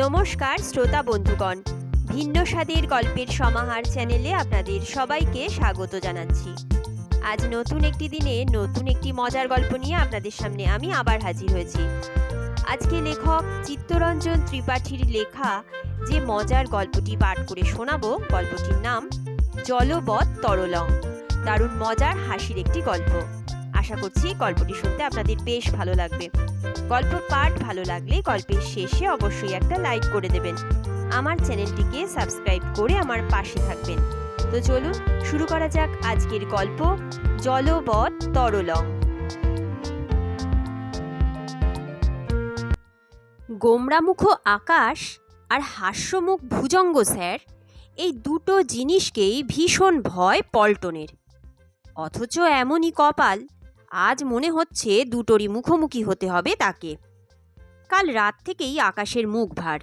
নমস্কার, শ্রোতা বন্ধুগণ। ভিন্ন স্বাদের গল্পের সমাহার চ্যানেলে আপনাদের সবাইকে স্বাগত জানাচ্ছি। আজ নতুন একটি দিনে নতুন একটি মজার গল্প নিয়ে আপনাদের সামনে আমি আবার হাজির হয়েছি। আজকে লেখক চিত্তরঞ্জন ত্রিপাঠীর লেখা যে মজার গল্পটি পাঠ করে শোনাবো, গল্পটির নাম জলবৎ তরলং। দারুণ মজার হাসির একটি গল্প। আশা করছি গল্পটি শুনতে আপনাদের বেশ ভালো লাগবে। গল্প পাঠ ভালো লাগলে গল্পের শেষে অবশ্যই একটা লাইক করে দেবেন। আমার চ্যানেলটিকে সাবস্ক্রাইব করে আমার পাশে থাকবেন। তো চলুন, শুরু করা যাক আজকের গল্প, জলবৎ তরলং। গোমরামুখ আকাশ আর হাস্যমুখ ভুজঙ্গ স্যার, এই দুটো জিনিসকেই ভীষণ ভয় পল্টনের। অথচ এমনই কপাল আজ মনে হচ্ছে দুটোরই মুখোমুখি হতে হবে তাকে। কাল রাত থেকেই আকাশের মুখ ভার।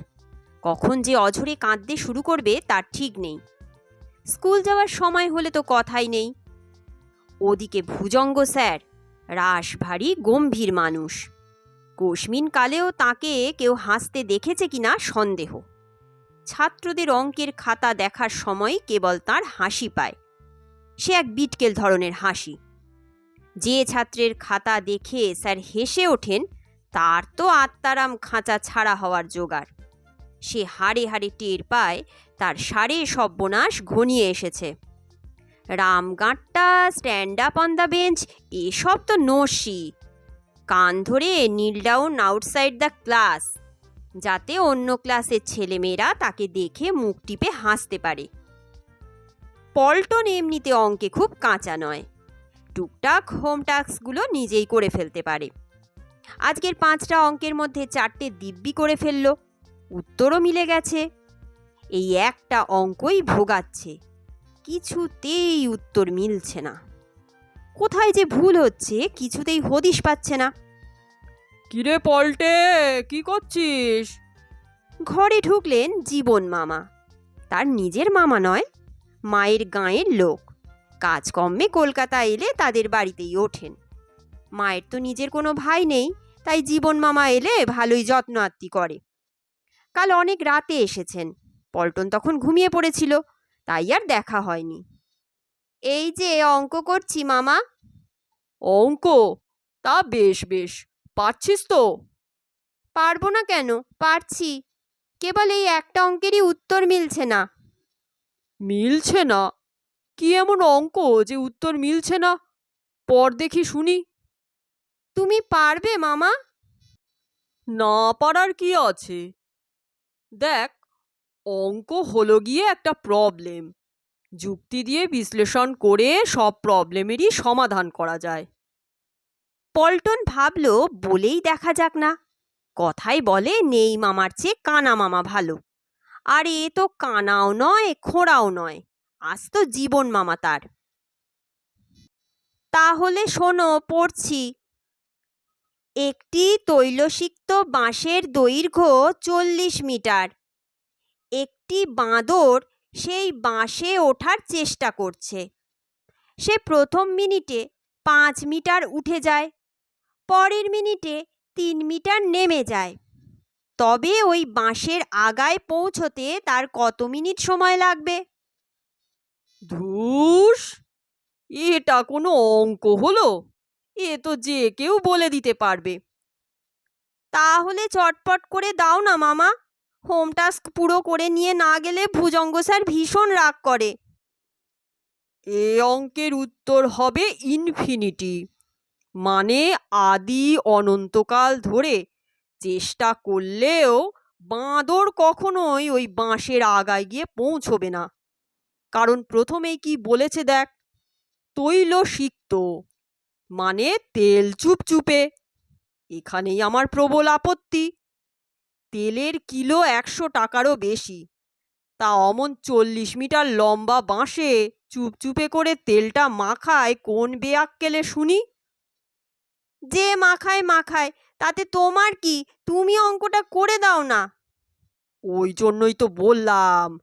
কখন যে অঝরে কাঁদতে শুরু করবে তার ঠিক নেই। স্কুল যাওয়ার সময় হলে তো কথাই নেই। ওদিকে ভুজঙ্গ স্যার রাস ভারী গম্ভীর মানুষ। কোশমিন কালেও তাকে কেউ হাসতে দেখেছে কিনা সন্দেহ। ছাত্রদের অঙ্কের খাতা দেখার সময় কেবল তার হাসি পায়। সে এক বিটকেল ধরনের হাসি। যে ছাত্রের খাতা দেখে স্যার হেসে ওঠেন, তার তো আত্মারাম খাঁচা ছাড়া হওয়ার জোগাড়। সে হাড়ে হাড়ে টের পায়, তার সারে সর্বনাশ ঘনিয়ে এসেছে। রামগাঁটটা stand up on the bench এসব তো নসি। কান ধরে kneel down outside the class যাতে অন্য ক্লাসের ছেলেমেয়েরা তাকে দেখে মুখ টিপে হাসতে পারে। পল্টন এমনিতে অঙ্কে খুব কাঁচা নয়। টুকটাক হোম টাস্কগুলো নিজেই করে ফেলতে পারে। আজকের পাঁচটা অঙ্কের মধ্যে চারটে দিব্যি করে ফেলল। উত্তরও মিলে গেছে। এই একটা অঙ্কই ভোগাচ্ছে। কিছুতেই উত্তর মিলছে না। কোথায় যে ভুল হচ্ছে কিছুতেই হদিশ পাচ্ছে না। কিরে পল্টে কি করছিস? ঘরে ঢুকলেন জীবন মামা। তার নিজের মামা নয় মায়ের গাঁয়ের লোক। কাজকর্মে কলকাতা এলে তাদের বাড়িতেই ওঠেন। মায়ের তো নিজের কোনো ভাই নেই তাই জীবন মামা এলে ভালোই যত্ন আত্মি করে। কাল অনেক রাতে এসেছেন পল্টন তখন ঘুমিয়ে পড়েছিল তাই আর দেখা হয়নি। এই যে অঙ্ক করছি মামা। অঙ্ক? তা বেশ বেশ। পারছিস তো? পারব না কেন? পারছি। কেবল এই একটা অঙ্কেরই উত্তর মিলছে না। মিলছে না? কি এমন অঙ্ক যে উত্তর মিলছে না? পর দেখি শুনি। তুমি পারবে মামা। না পারার কি আছে? দেখ অঙ্ক হলো গিয়ে একটা প্রবলেম যুক্তি দিয়ে বিশ্লেষণ করে সব প্রবলেমেরই সমাধান করা যায়। পল্টন ভাবলো বলেই দেখা যাক না। কথাই বলে নেই মামার চেয়ে কানা মামা ভালো। আর এ তো কানাও নয় খোঁড়াও নয়। আজ তো জীবন মামা তার। তাহলে শোনো, পড়ছি। একটি তৈলসিক্ত বাঁশের দৈর্ঘ্য চল্লিশ মিটার। একটি বাঁদর সেই বাঁশে ওঠার চেষ্টা করছে। সে প্রথম মিনিটে পাঁচ মিটার উঠে যায়, পরের মিনিটে তিন মিটার নেমে যায়। তবে ওই বাঁশের আগায় পৌঁছতে তার কত মিনিট সময় লাগবে? ধুস, এটা কোনো অঙ্ক হলো? এ তো যে কেউ বলে দিতে পারবে। তাহলে চটপট করে দাও না মামা। হোম টাস্ক পুরো করে নিয়ে না গেলে ভুজঙ্গ স্যার ভীষণ রাগ করে। এ অঙ্কের উত্তর হবে ইনফিনিটি মানে আদি অনন্তকাল ধরে চেষ্টা করলেও বাঁদর কখনোই ওই বাঁশের আগায় গিয়ে পৌঁছবে না। কারণ প্রথমেই কি বলেছে দেখ? তৈল সিক্ত মানে তেল চুপচুপে। এখানেই আমার প্রবল আপত্তি। তেলের কিলো একশো টাকারও বেশি। তা অমন চল্লিশ মিটার লম্বা বাঁশে চুপচুপে করে তেলটা মাখায় কোন বেয়াক্কেলে শুনি? যে মাখায় মাখায়, তাতে তোমার কি? তুমি অঙ্কটা করে দাও না। ওই জন্যই তো বললাম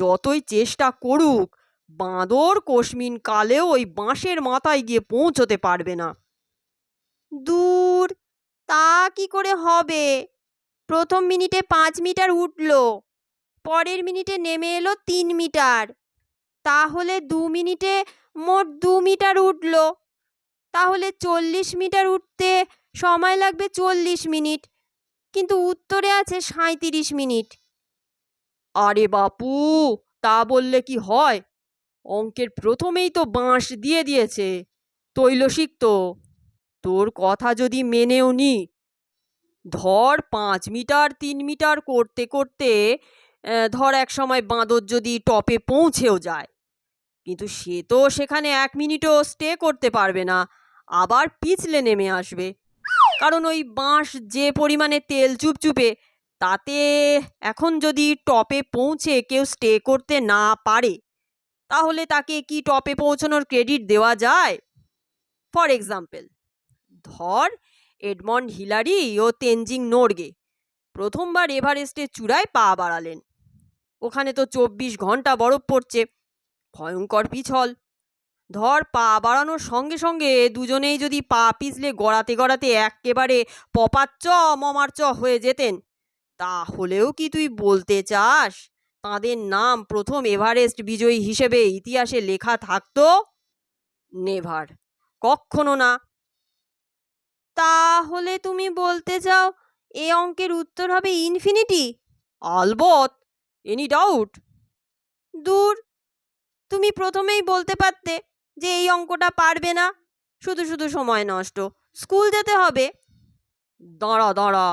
যতই চেষ্টা করুক, বাঁদর কোশমিন কালেও ওই বাঁশের মাথায় গিয়ে পৌঁছতে পারবে না। দূর, তা কি করে হবে? প্রথম মিনিটে পাঁচ মিটার উঠল, পরের মিনিটে নেমে এলো তিন মিটার, তাহলে দু মিনিটে মোট দু মিটার উঠল। তাহলে চল্লিশ মিটার উঠতে সময় লাগবে চল্লিশ মিনিট, কিন্তু উত্তরে আছে সাঁইত্রিশ মিনিট। আরে বাপু, তা বললে কি হয়? অঙ্কের প্রথমেই তো বাঁশ দিয়ে দিয়েছে তৈলসিক তো। তোর কথা যদি মেনেও নি। ধর পাঁচ মিটার, তিন মিটার করতে করতে ধর এক সময় বাঁদর যদি টপে পৌঁছেও যায়। কিন্তু সে তো সেখানে এক মিনিটও স্টে করতে পারবে না, আবার পিছলে নেমে আসবে। কারণ ওই বাঁশ যে পরিমাণে তেল চুপচুপে তাতে এখন যদি টপে পৌঁছে কেউ স্টে করতে না পারে, তাহলে তাকে কি টপে পৌঁছানোর ক্রেডিট দেওয়া যায়? ফর এক্সাম্পল, ধর এডমন্ড হিলারি ও তেনজিং নোরগে প্রথমবার এভারেস্টের চূড়ায় পা বাড়ালেন। ওখানে তো চব্বিশ ঘণ্টা বরফ পড়ছে, ভয়ঙ্কর পিছল। ধর পা বাড়ানোর সঙ্গে সঙ্গে দুজনেই যদি পা পিছলে গড়াতে গড়াতে এক্কেবারে পপাচ্চ মমার্চ হয়ে যেতেন। তাহলেও কি তুই বলতে চাস? তাদের নাম প্রথম এভারেস্ট বিজয়ী হিসেবে ইতিহাসে লেখা থাকতো? নেভার। কখনো না। তাহলে তুমি বলতে চাও এ অঙ্কের উত্তর হবে ইনফিনিটি? আলবত, any doubt? দূর। তুমি প্রথমেই বলতে পারতে যে এই অঙ্কটা পারবে না। শুধু শুধু সময় নষ্ট। স্কুল যেতে হবে। দাঁড়া দাঁড়া।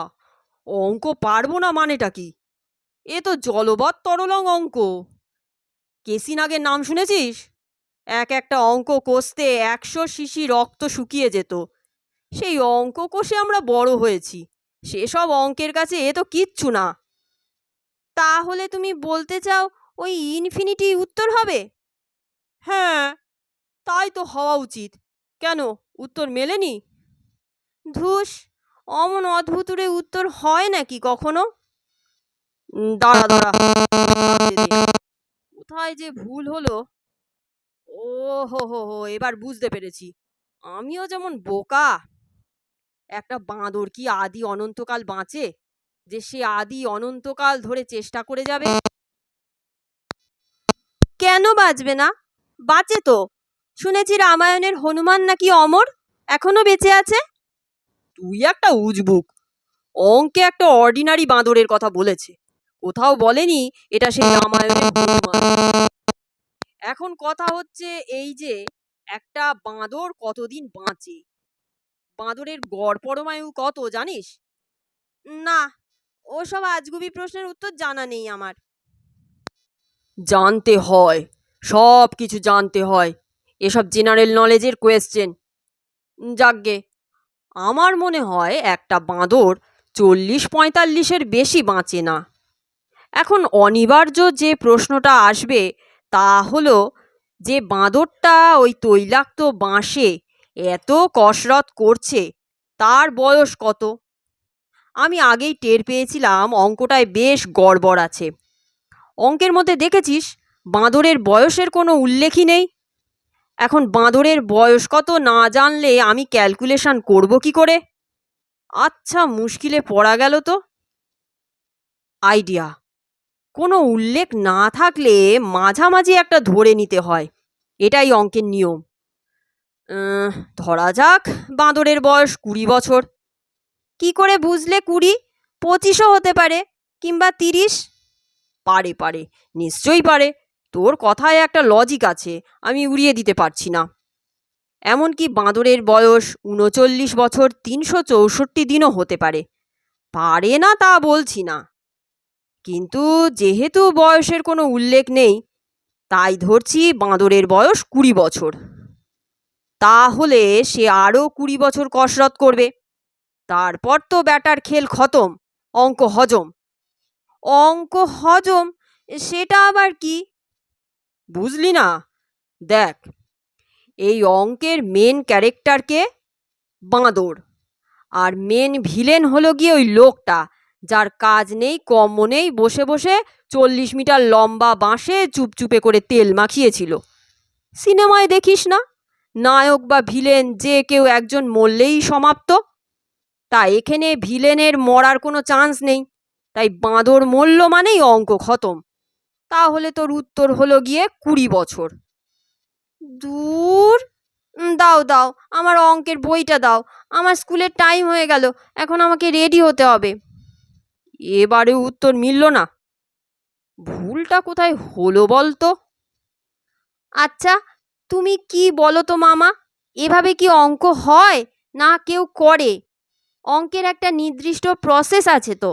অঙ্ক পারব না মানেটা কি? এ তো জলবৎ তরলং অঙ্ক। কেসিনাগের নাম শুনেছিস? এক একটা অঙ্ক কষতে একশো শিশি রক্ত শুকিয়ে যেত। সেই অঙ্ক কষে আমরা বড় হয়েছি। সেসব অঙ্কের কাছে এ তো কিচ্ছু না। তাহলে তুমি বলতে চাও ওই ইনফিনিটি উত্তর হবে? হ্যাঁ তাই তো হওয়া উচিত। কেন? উত্তর মেলেনি? ধুস অমন অদ্ভুতুরে উত্তর হয় নাকি কখনো? দাঁড়া দাঁড়া। কোথায় যে ভুল হলো? ও হো হো হো, এবার বুঝতে পেরেছি। আমিও যেমন বোকা। একটা বাঁদর কি আদি অনন্তকাল বাঁচে? যে সে আদি অনন্তকাল ধরে চেষ্টা করে যাবে? কেন বাঁচবে না? বাঁচে তো। শুনেছি রামায়ণের হনুমান নাকি অমর? এখনও বেঁচে আছে? তুই একটা উজবুক। অঙ্কে একটা অর্ডিনারি বাঁদরের কথা বলেছে। কোথাও বলেনি এটা সেই রামায়ণের এখন কথা হচ্ছে এই যে একটা বাঁদর কতদিন বাঁচে? বাঁদরের গড় পরমায়ু কত জানিস? না, ওসব আজগুবি প্রশ্নের উত্তর জানা নেই আমার। জানতে হয় সব কিছু জানতে হয়। এসব জেনারেল নলেজের কোয়েশ্চেন যাকগে আমার মনে হয় একটা বাঁদর চল্লিশ পঁয়তাল্লিশের বেশি বাঁচে না। এখন অনিবার্য যে প্রশ্নটা আসবে তা হলো যে বাঁদরটা ওই তৈলাক্ত বাঁশে এত কসরত করছে, তার বয়স কত? আমি আগেই টের পেয়েছিলাম অঙ্কটায় বেশ গড়বড় আছে। অঙ্কের মধ্যে দেখেছিস, বাঁদরের বয়সের কোনো উল্লেখই নেই? এখন বাঁদরের বয়স কত না জানলে আমি ক্যালকুলেশন করব কি করে? আচ্ছা মুশকিলে পড়া গেল তো। আইডিয়া। কোনো উল্লেখ না থাকলে মাঝামাঝি একটা ধরে নিতে হয়। এটাই অঙ্কের নিয়ম। ধরা যাক বাঁদরের বয়স কুড়ি বছর। কি করে বুঝলে কুড়ি? পঁচিশও হতে পারে কিংবা তিরিশ? পারে পারে। নিশ্চয়ই পারে। তোর কথায় একটা লজিক আছে, আমি উড়িয়ে দিতে পারছি না। এমনকি বাঁদরের বয়স উনচল্লিশ বছর তিনশো চৌষট্টি দিনও হতে পারে। পারে না তা বলছি না। কিন্তু যেহেতু বয়সের কোনো উল্লেখ নেই, তাই ধরছি বাঁদরের বয়স কুড়ি বছর। তাহলে সে আরও কুড়ি বছর কসরত করবে। তারপর তো ব্যাটার খেল খতম, অঙ্ক হজম। অঙ্ক হজম, সেটা আবার কি? বুঝলি না? দেখ, এই অঙ্কের মেন ক্যারেক্টারকে বাঁদর। আর মেন ভিলেন হলো গিয়ে ওই লোকটা, যার কাজ নেই কম নেই, বসে বসে চল্লিশ মিটার লম্বা বাঁশে চুপচুপে করে তেল মাখিয়েছিল। সিনেমায় দেখিস না? নায়ক বা ভিলেন যে কেউ একজন মরলেই সমাপ্ত। তা এখানে ভিলেনের মরার কোনো চান্স নেই। তাই বাঁদর মরল মানেই অঙ্ক খতম। তাহলে তোর উত্তর হলো গিয়ে কুড়ি বছর। দূর? দাও দাও, আমার অঙ্কের বইটা দাও। আমার স্কুলের টাইম হয়ে গেল, এখন আমাকে রেডি হতে হবে। এবারে উত্তর মিলল না। ভুলটা কোথায় হলো বলতো? আচ্ছা তুমি কি বলো তো মামা, এভাবে কি অঙ্ক হয় না কেউ করে? অঙ্কের একটা নির্দিষ্ট প্রসেস আছে তো।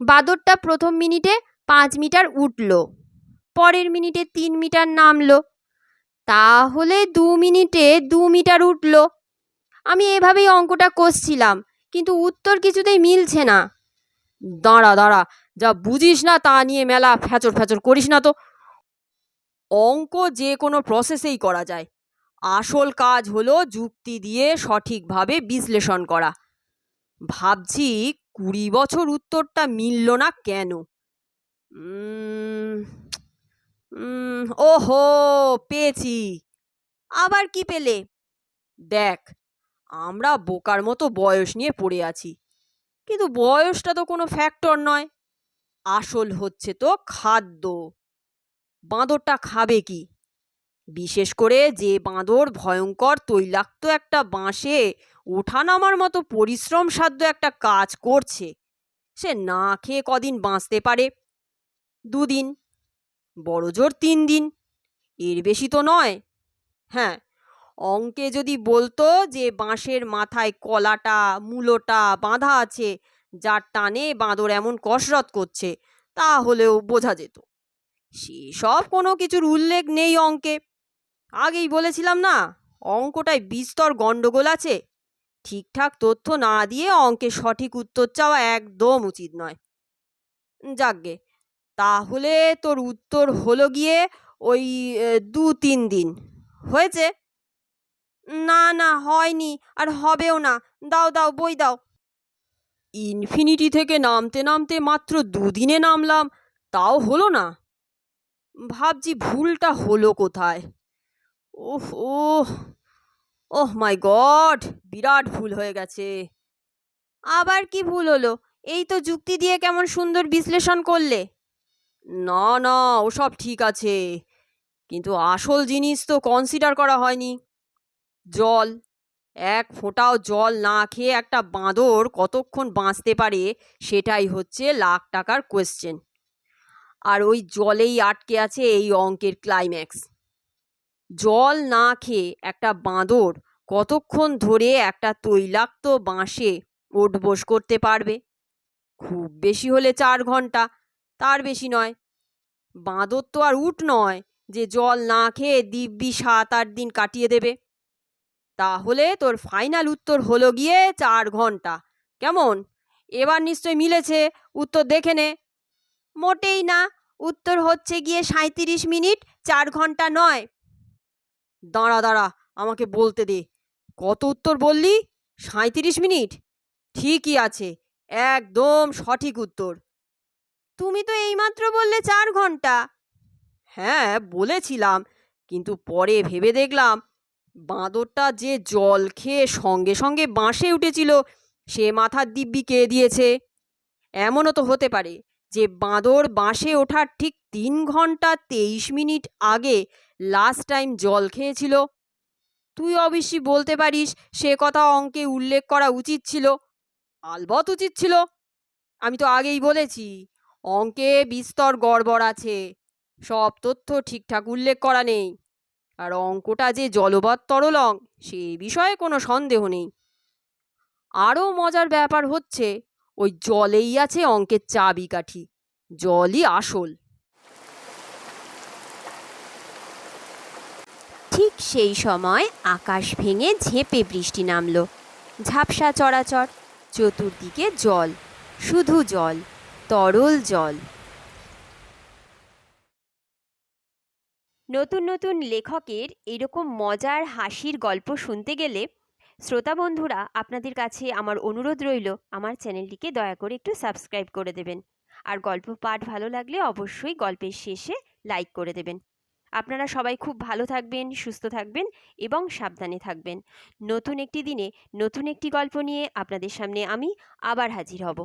বাদরটা প্রথম মিনিটে পাঁচ মিটার উঠল। পরের মিনিটে তিন মিটার নামলো। তাহলে দু মিনিটে দু মিটার উঠল। আমি এভাবেই অঙ্কটা কষছিলাম, কিন্তু উত্তর কিছুতেই মিলছে না। দাঁড়া দাঁড়া, যা বুঝিস না তা নিয়ে মেলা ফ্যাচর ফ্যাচর করিস না তো। অঙ্ক যে কোনো প্রসেসেই করা যায়। আসল কাজ হলো যুক্তি দিয়ে সঠিকভাবে বিশ্লেষণ করা। ভাবছি কুড়ি বছর উত্তরটা মিলল না কেন? ওহো, পেয়েছি। আবার কি পেলে? দেখ, আমরা বোকার মতো বয়স নিয়ে পড়ে আছি, কিন্তু বয়সটা তো কোনো ফ্যাক্টর নয়। আসল হচ্ছে তো খাদ্য। বাঁদরটা খাবে কি? বিশেষ করে যে বাঁদর ভয়ঙ্কর তৈলাক্ত একটা বাঁশে ওঠানামার মতো পরিশ্রম সাধ্য একটা কাজ করছে, সে না খেয়ে কদিন বাঁচতে পারে। দুদিন বড়জোর তিন দিন এর বেশি তো নয়। হ্যাঁ অঙ্কে যদি বলতো যে বাঁশের মাথায় কলাটা, মূলোটা বাঁধা আছে, যার টানে বাঁদর এমন কসরত করছে, তাহলেও বোঝা যেত। সেসব কোনো কিছুর উল্লেখ নেই অঙ্কে। আগেই বলেছিলাম না, অঙ্কটায় বিস্তর গণ্ডগোল আছে। ঠিকঠাক তথ্য না দিয়ে অঙ্কে সঠিক উত্তর চাওয়া একদম উচিত নয়। যাকগে তাহলে তোর উত্তর হলো গিয়ে ওই দু তিন দিন। হয়েছে? না না, হয়নি, আর হবেও না। দাও দাও, বই দাও। ইনফিনিটি থেকে নামতে নামতে মাত্র দুদিনে নামলাম। তাও হলো না। ভাবছি ভুলটা হলো কোথায়? ওহ ওহ ওহ মাই গড, বিরাট ভুল হয়ে গেছে। আবার কি ভুল হলো? এই তো যুক্তি দিয়ে কেমন সুন্দর বিশ্লেষণ করলে। না না, ওসব ঠিক আছে। কিন্তু আসল জিনিস তো কনসিডার করা হয়নি। জল, এক ফোঁটাও জল না খেয়ে একটা বাঁদর কতক্ষণ বাঁচতে পারে সেটাই হচ্ছে লাখ টাকার কোয়েশ্চেন আর ওই জলেই আটকে আছে এই অঙ্কের ক্লাইম্যাক্স জল না খেয়ে একটা বাঁদর কতক্ষণ ধরে একটা তৈলাক্ত বাঁশে ওঠবোস করতে পারবে? খুব বেশি হলে চার ঘণ্টা। তার বেশি নয়। বাঁদর তো আর উঠ নয় যে জল না খেয়ে দিব্যি সাত আট দিন কাটিয়ে দেবে। তাহলে তোর ফাইনাল উত্তর হলো গিয়ে চার ঘণ্টা। কেমন? এবার নিশ্চয় মিলেছে। উত্তর দেখে নে। মোটেই না। উত্তর হচ্ছে গিয়ে সাঁত্রিশ মিনিট চার ঘণ্টা নয়। দাঁড়া দাঁড়া, আমাকে বলতে দে। কত উত্তর বললি? সাঁত্রিশ মিনিট? ঠিকই আছে। একদম সঠিক উত্তর। তুমি তো এইমাত্র বললে চার ঘণ্টা। হ্যাঁ বলেছিলাম, কিন্তু পরে ভেবে দেখলাম, বাঁদরটা যে জল খেয়ে সঙ্গে সঙ্গে বাঁশে উঠেছিল, সে মাথার দিব্যি কে দিয়েছে? এমনও তো হতে পারে যে বাঁদর বাঁশে ওঠার ঠিক তিন ঘণ্টা তেইশ মিনিট আগে লাস্ট টাইম জল খেয়েছিল। তুই অবশ্যই বলতে পারিস, সে কথা অঙ্কে উল্লেখ করা উচিত ছিল। আলবত উচিত ছিল। আমি তো আগেই বলেছি। অঙ্কে বিস্তর গড়বড় আছে। সব তথ্য ঠিকঠাক উল্লেখ করা নেই। আর অঙ্কটা যে জলবৎ তরল অঙ্ক সে বিষয়ে কোনো সন্দেহ নেই। আরও মজার ব্যাপার হচ্ছে, ওই জলেই আছে অঙ্কের চাবিকাঠি। জলই আসল। ঠিক সেই সময় আকাশ ভেঙে ঝেঁপে বৃষ্টি নামলো। ঝাপসা চড়াচড়, চতুর্দিকে জল, শুধু জল। তরল জল। নতুন নতুন লেখকের এরকম মজার হাসির গল্প শুনতে গেলে শ্রোতা বন্ধুরা, আপনাদের কাছে আমার অনুরোধ রইল, আমার চ্যানেলটিকে দয়া করে একটু সাবস্ক্রাইব করে দেবেন। আর গল্প পাঠ ভালো লাগলে অবশ্যই গল্পের শেষে লাইক করে দেবেন। আপনারা সবাই খুব ভালো থাকবেন, সুস্থ থাকবেন এবং সাবধানে থাকবেন। নতুন একটি দিনে নতুন একটি গল্প নিয়ে আপনাদের সামনে আমি আবার হাজির হব।